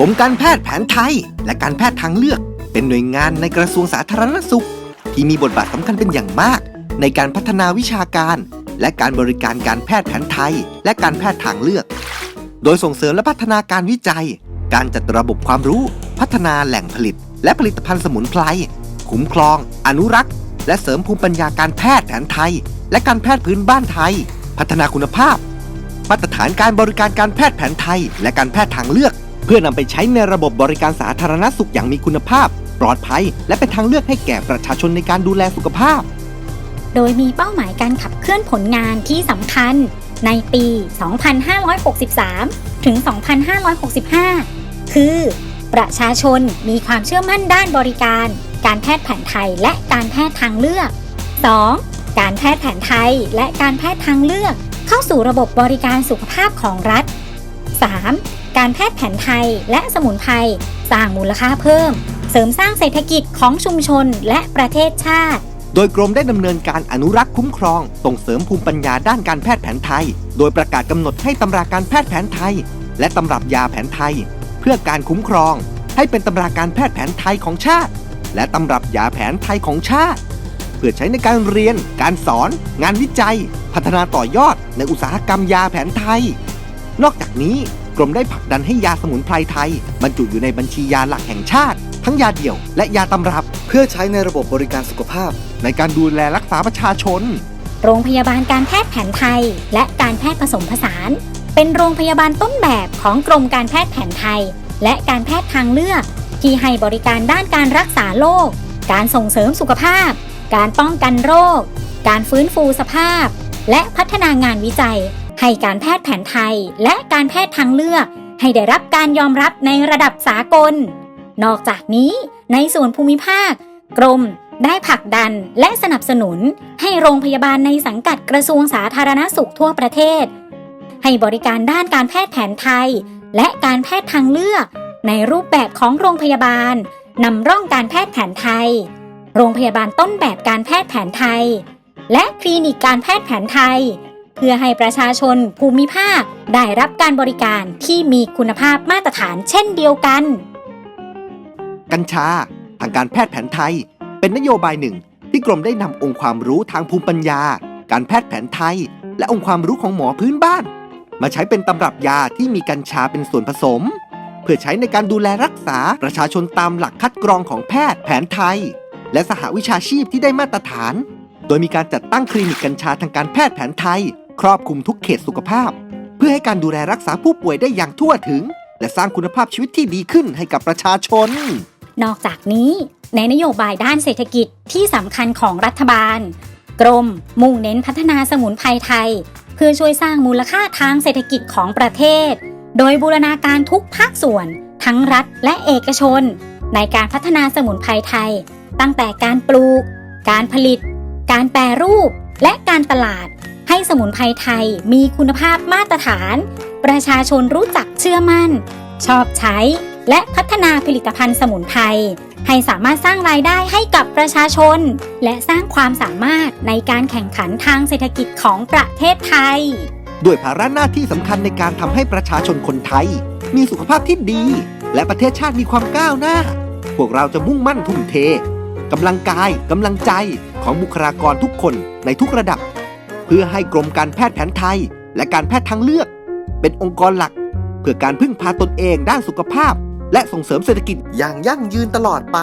กรมการแพทย์แผนไทย และการแพทย์ทางเลือก เป็นหน่วยงานในกระทรวงสาธารณสุข ที่มีบทบาทสำคัญเป็นอย่างมาก ในการพัฒนาวิชาการ และการบริการการแพทย์แผนไทย และการแพทย์ทางเลือก โดยส่งเสริมและพัฒนาการวิจัย การจัดระบบความรู้ พัฒนาแหล่งผลิต และผลิตภัณฑ์สมุนไพรคุ้มครอง อนุรักษ์ และเสริมภูมิปัญญาการแพทย์แผนไทย และการแพทย์พื้นบ้านไทย พัฒนาคุณภาพ มาตรฐานการบริการการแพทย์แผนไทย และการแพทย์ทางเลือก เพื่อนำไปใช้ในระบบบริการสาธารณสุขอย่างมีคุณภาพ ปลอดภัย และเป็นทางเลือกให้แก่ประชาชนในการดูแลสุขภาพ โดยมีเป้าหมายการขับเคลื่อนผลงานที่สำคัญในปี 2563 ถึง 2565 คือ ประชาชนมีความเชื่อมั่นด้านบริการ การแพทย์แผนไทยและการแพทย์ทางเลือก 2. การแพทย์แผนไทยและการแพทย์ทางเลือก เข้าสู่ระบบบริการสุขภาพของรัฐ 3. การแพทย์แผนไทยและสมุนไพรสร้างมูลค่าเพิ่ม เสริมสร้างเศรษฐกิจของชุมชนและประเทศชาติ โดยกรมได้ดำเนินการอนุรักษ์คุ้มครอง ส่งเสริมภูมิปัญญาด้านการแพทย์แผนไทย โดยประกาศกำหนดให้ตำราการแพทย์แผนไทย และตำรับยาแผนไทย เพื่อการคุ้มครอง ให้เป็นตำราการแพทย์แผนไทยของชาติ และตำรับยาแผนไทยของชาติ เพื่อใช้ในการเรียน การสอน งานวิจัย พัฒนาต่อยอดในอุตสาหกรรมยาแผนไทย นอกจากนี้ กรมได้ผลักดันให้ยาสมุนไพรไทย บรรจุอยู่ในบัญชียาหลักแห่งชาติ ทั้งยาเดี่ยวและยาตำรับ เพื่อใช้ในระบบบริการสุขภาพ ในการดูแลรักษาประชาชน โรงพยาบาลการแพทย์แผนไทย และการแพทย์ผสมผสาน เป็นโรงพยาบาลต้นแบบของกรมการแพทย์แผนไทย และการแพทย์ทางเลือก ที่ให้บริการด้านการรักษาโรคการส่งเสริมสุขภาพ การป้องกันโรค การฟื้นฟูสภาพ และพัฒนางานวิจัย ให้การแพทย์แผนไทยและการแพทย์ทางเลือก ให้ได้รับการยอมรับในระดับสากล นอกจากนี้ในส่วนภูมิภาค กรมได้ผลักดันและสนับสนุน ให้โรงพยาบาลในสังกัดกระทรวงสาธารณสุขทั่วประเทศ ให้บริการด้านการแพทย์แผนไทย และการแพทย์ทางเลือก ในรูปแบบของโรงพยาบาลนำร่องการแพทย์แผนไทย โรงพยาบาลต้นแบบการแพทย์แผนไทย และคลินิกการแพทย์แผนไทย พื่อให้ประชาชนภูมิภาค ได้รับการบริการที่มีคุณภาพมาตรฐานเช่นเดียวกัน กัญชา ทางการแพทย์แผนไทย เป็นนโยบายหนึ่ง ที่กรมได้นำองค์ความรู้ทางภูมิปัญญา การแพทย์แผนไทย และองค์ความรู้ของหมอพื้นบ้าน มาใช้เป็นตำรับยาที่มีกัญชาเป็นส่วนผสม เพื่อใช้ในการดูแลรักษาประชาชนตามหลักคัดกรองของแพทย์แผนไทย และสหวิชาชีพที่ได้มาตรฐาน โดยมีการจัดตั้งคลินิกกัญชาทางการแพทย์แผนไทย ครอบคลุมทุกเขตสุขภาพ เพื่อให้การดูแลรักษาผู้ป่วยได้อย่างทั่วถึง และสร้างคุณภาพชีวิตที่ดีขึ้นให้กับประชาชน นอกจากนี้ ในนโยบายด้านเศรษฐกิจที่สำคัญของรัฐบาล กรมมุ่งเน้นพัฒนาสมุนไพรไทย เพื่อช่วยสร้างมูลค่าทางเศรษฐกิจของประเทศ โดยบูรณาการทุกภาคส่วน ทั้งรัฐและเอกชน ในการพัฒนาสมุนไพรไทย ตั้งแต่การปลูก การผลิต การแปรรูป และการตลาด มุนไพรไทยมีคุณภาพมาตรฐาน ประชาชนรู้จักเชื่อมั่น ชอบใช้ และพัฒนาผลิตภัณฑ์สมุนไพรให้สามารถสร้างรายได้ให้กับประชาชน และสร้างความสามารถในการแข่งขันทางเศรษฐกิจของประเทศไทย ด้วยภาระหน้าที่สำคัญในการทำให้ประชาชนคนไทย มีสุขภาพที่ดี และประเทศชาติมีความก้าวหน้า พวกเราจะมุ่งมั่นทุ่มเทกำลังกายกำลังใจของบุคลากรทุกคนในทุกระดับ พื่อให้กรมการแพทย์แผนไทย และการแพทย์ทางเลือก เป็นองค์กรหลัก เพื่อการพึ่งพาตนเองด้านสุขภาพ และส่งเสริมเศรษฐกิจอย่างยั่งยืนตลอดไป